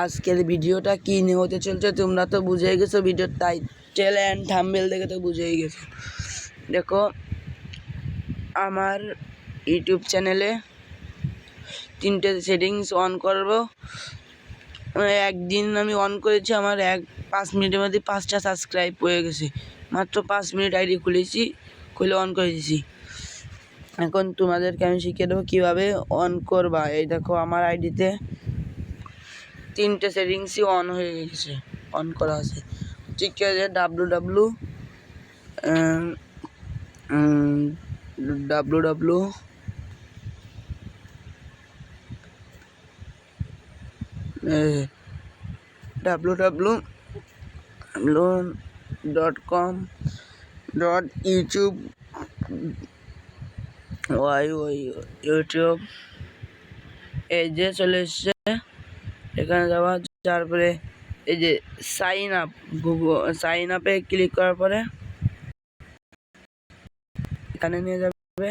আজকের ভিডিওটা কী নিয়ে হতে চলছে তোমরা তো বুঝেই গেছো ভিডিওর টাইটেল অ্যান্ড থাম্বেল দেখে তো বুঝেই গেছো। দেখো, আমার ইউটিউব চ্যানেলে তিনটে সেটিংস অন করব। একদিন আমি অন করেছি, আমার এক, পাঁচ মিনিটের মধ্যে পাঁচটা সাবস্ক্রাইব হয়ে গেছে। মাত্র পাঁচ মিনিট আইডি খুলেছি, খুলে অন করে দিয়েছি এখন তোমাদেরকে আমি শিখিয়ে দেবো কীভাবে অন করবা। এই দেখো, আমার আইডিতে তিনটে সেটিংসই অন হয়ে গেছে অন করা আছে। ঠিক আছে W W W W W W dot com dot YouTube Y YouTube এই যে চলে এসছে। এখানে যাওয়া তারপরে এই যে সাইন আপ গুগল সাইন আপে ক্লিক করার পরে এখানে নিয়ে যাবে।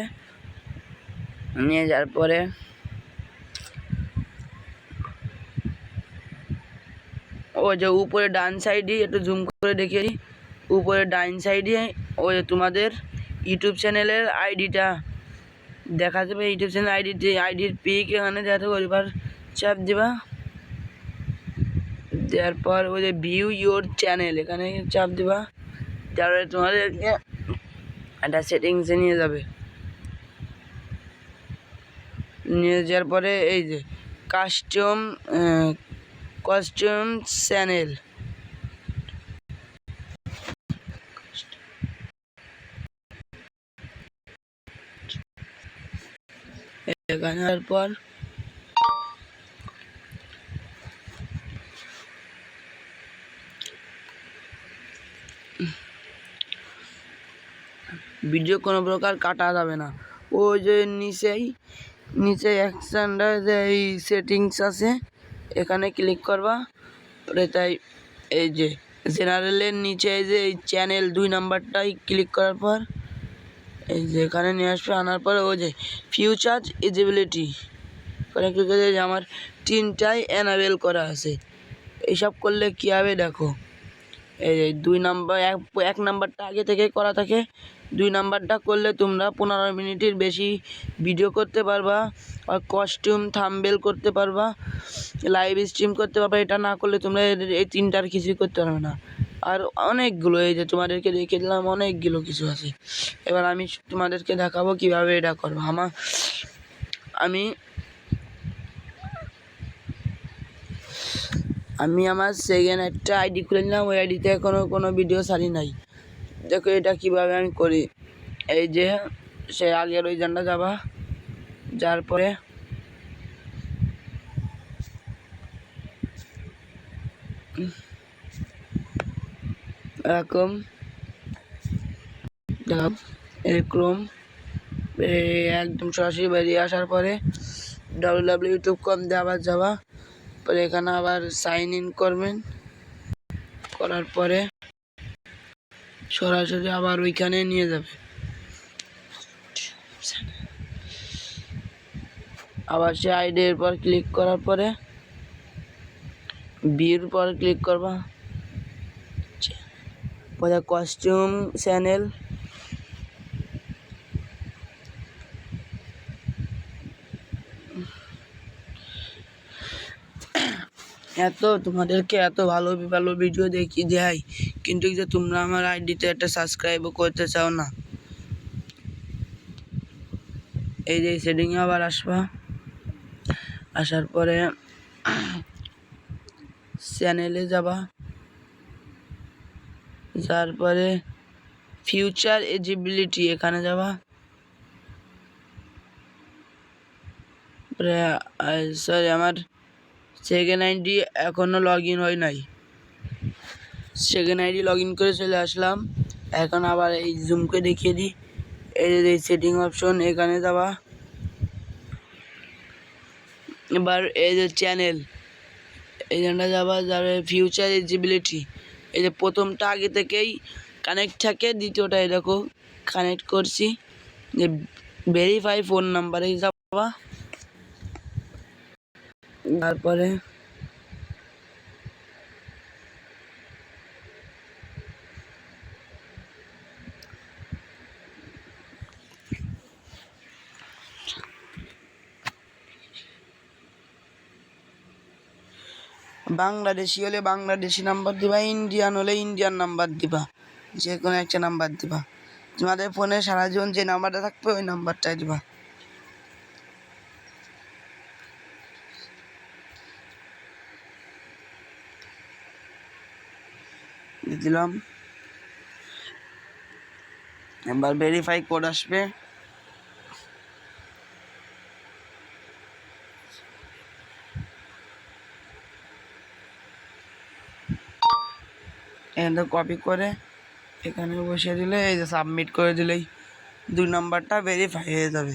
নিয়ে যাওয়ার পরে ও যে উপরে ডান সাইডে একটু জুম করে দিই। উপরে ডান সাইডে ও যে তোমাদের ইউটিউব চ্যানেলের আইডিটা দেখা যাবে। ইউটিউব চ্যানেল আইডি আইডির পিক এখানে দেখা এবার চাপ দিবা। দেওয়ার পর ওই যে ভিউ ইউর চ্যানেল এখানে চাপ দিবা। তারপরে তোমাদেরকে একটা সেটিংসে নিয়ে যাবে। নিয়ে যাওয়ার পরে এই যে কাস্টম কস্টিউম চ্যানেল এখানে পর ভিডিও কোনো প্রকার কাটা যাবে না। ওই যে নিচেই, নিচে অ্যাকশানটা যে এই সেটিংস আছে, এখানে ক্লিক করবা। ওরে তাই এই যে জেনারেলের নিচে এই যে এই চ্যানেল দুই নাম্বারটাই ক্লিক করার পর, এই যে এখানে নিয়ে আসবে। আনার পর ও যে ফিউচার ইজিবিলিটি ওখানে ক্লিক করে যে আমার তিনটাই অ্যানাবেল করা আছে। এইসব করলে কী হবে দেখো? এই দুই নাম্বার, এক এক নাম্বারটা আগে থেকে করা থাকে। দুই নাম্বারটা করলে তোমরা পনেরো মিনিটের বেশি ভিডিও করতে পারবা আর কস্টিউম থাম্বেল করতে পারবা লাইভ স্ট্রিম করতে পারবা। এটা না করলে তোমরা এই তিনটার কিছুই করতে পারবে না। আর অনেকগুলো এই যে তোমাদেরকে দেখে দিলাম, অনেকগুলো কিছু আছে। এবার আমি তোমাদেরকে দেখাবো কীভাবে এটা করব। আমার, আমি আমি আমার সেকেন্ড একটা আইডি খুলে নিলাম, ওই আইডিতে এখনও কোনো ভিডিও ছাড়ি নাই। দেখো এটা কীভাবে আমি করি। এই যে, সে আগের ওই জানটা যাবা, যার পরে এরকম এরকম একদম সরাসরি বেরিয়ে আসার পরে ডাব্লিউ ডাব্লিউ ইউটিউব কম দিয়ে আবার যাবা। পরে এখানে আবার সাইন ইন করবেন। করার পরে সরাসরি আবার ওইখানে নিয়ে যাবে। আবার সে আইডির পর ক্লিক করার পরে বিয়ের পর ক্লিক করবা। পরে কস্টিউম চ্যানেল এত তোমাদেরকে এত ভালো ভালো ভিডিও দেখিয়ে দেয়, কিন্তু যে তোমরা আমার আইডিতে একটা সাবস্ক্রাইবও করতে চাও না। এই যে সেটিংয়ে আবার আসবা। আসার পরে চ্যানেলে যাবা। যার পরে ফিউচার এজিবিলিটি এখানে যাবা। সরি আমার সেকেন্ড আইডি এখনও লগ ইন হয় নাই। সেকেন্ড আইডি লগ ইন করে চলে আসলাম। এখন আবার এই জুমকে দেখিয়ে দিই। এই যে সেটিং অপশন এখানে যাবা। এবার এই যে চ্যানেল এইখানটা যাবা যাবে ফিউচার এলিজিবিলিটি এই যে প্রথমটা আগে থেকেই কানেক্ট থাকে দ্বিতীয়টা দেখো কানেক্ট করছি। যে ভেরিফাই ফোন নাম্বারে যাবা। তারপরে বাংলাদেশি হলে বাংলাদেশি নাম্বার দিবা, ইন্ডিয়ান হলে ইন্ডিয়ান নাম্বার দিবা যে কোনো একটা নাম্বার দিবা। তোমাদের ফোনে সারা জীবন যে নাম্বারটা থাকবে, ওই নাম্বারটাই দিবা। দিলাম। এবার ভেরিফাই কোড আসবে। এখানে কপি করে এখানে বসিয়ে দিলে, এই যে সাবমিট করে দিলেই দুই নাম্বারটা ভেরিফাই হয়ে যাবে।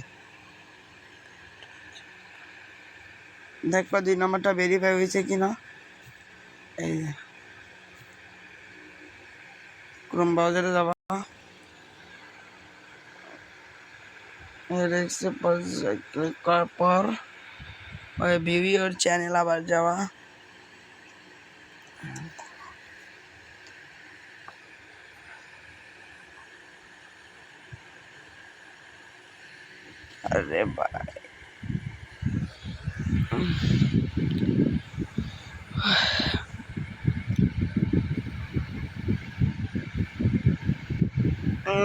দেখবা দুই নাম্বারটা ভেরিফাই হয়েছে কিনা। এই যে। ক্রোম ব্রাউজারে যাবা ক্লিক করার পর ওই ভিউ ইউর চ্যানেল আবার যাওয়া আরে ভাই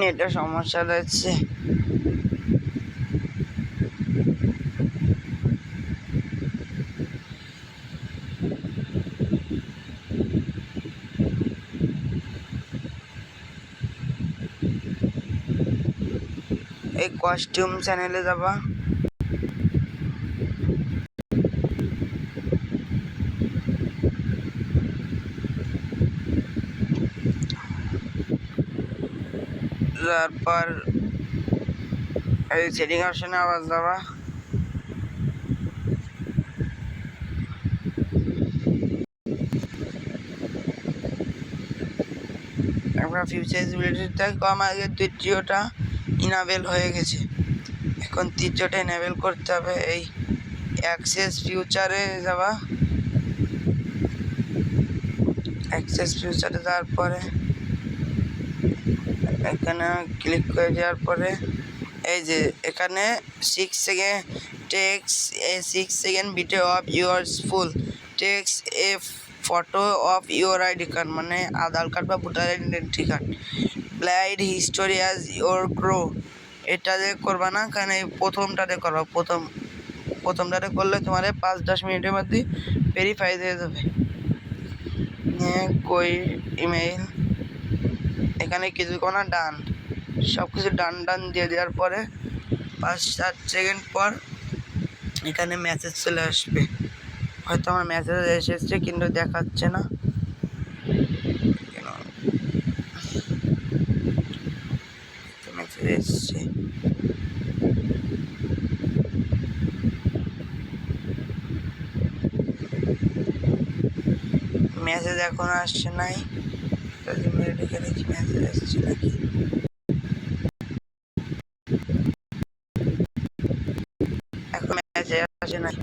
নেটের সমস্যা রয়েছে। এই কস্টিউম চ্যানেলে যাবা। তারপর এই সেটিং অপশনে আবার যাবা আমরা ফিউচারিবিলিটিতে কম আগে দ্বিতীয়টা ইনাবেল হয়ে গেছে। এখন তৃতীয়টা ইনাবেল করতে হবে এই অ্যাক্সেস ফিউচারে যাবা অ্যাক্সেস ফিউচারে যাওয়ার পরে এখানে ক্লিক করে দেওয়ার পরে, এই যে এখানে six second takes a six second video of your full takes a photo of your ID card মানে আধার কার্ড বা voter identity card ব্লাইড history as your grow এটাতে করবা না, কারণ এই প্রথমটাতে করবা, প্রথম প্রথমটাতে করলে তোমার পাঁচ দশ মিনিটের মধ্যে ভেরিফাই হয়ে যাবে। কই ইমেইল এখানে কিছু কোনো ডান। সব কিছু ডান ডান দিয়ে দেওয়ার পরে পাঁচ সাত সেকেন্ড পর এখানে মেসেজ চলে আসবে। হয়তো আমার মেসেজ এসেছে, কিন্তু দেখাচ্ছে না। মেসেজ এখন আসছে নাই। তাহলে মেয়েটাকে দেখি মেসেজ আসছে নাকি? এখন মেসেজ আসে নাই।